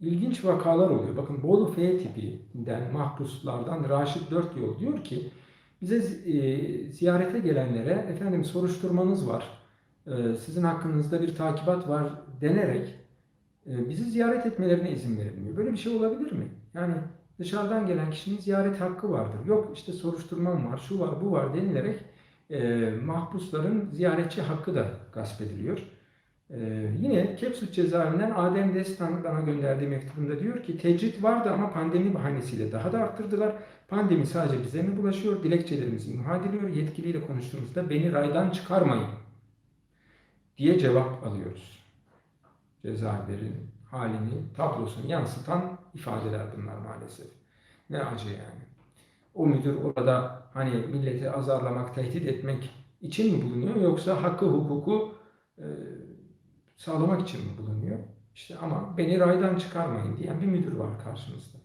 ilginç vakalar oluyor. Bakın Bolu F tipinden mahpuslardan Raşit Dört Yol diyor ki bize e, ziyarete gelenlere efendim soruşturmanız var, e, sizin hakkınızda bir takibat var denerek e, bizi ziyaret etmelerine izin verilmiyor. Böyle bir şey olabilir mi? Yani dışarıdan gelen kişinin ziyaret hakkı vardır. Yok işte soruşturmam var, şu var, bu var denilerek mahpusların ziyaretçi hakkı da gasp ediliyor. Ee, yine Kepsut cezaevinden Adem Destan bana gönderdiği mektubunda diyor ki tecrit vardı ama pandemi bahanesiyle daha da arttırdılar. Pandemi sadece bize mi bulaşıyor? Dilekçelerimiz imha ediliyor. Yetkiliyle konuştuğumuzda beni raydan çıkarmayın diye cevap alıyoruz. Cezaevlerin halini, tablosunu yansıtan ifadeler bunlar maalesef. Ne acı yani. O müdür orada hani milleti azarlamak, tehdit etmek için mi bulunuyor yoksa hakkı, hukuku e, sağlamak için mi bulunuyor? İşte ama beni raydan çıkarmayın diyen bir müdür var karşımızda.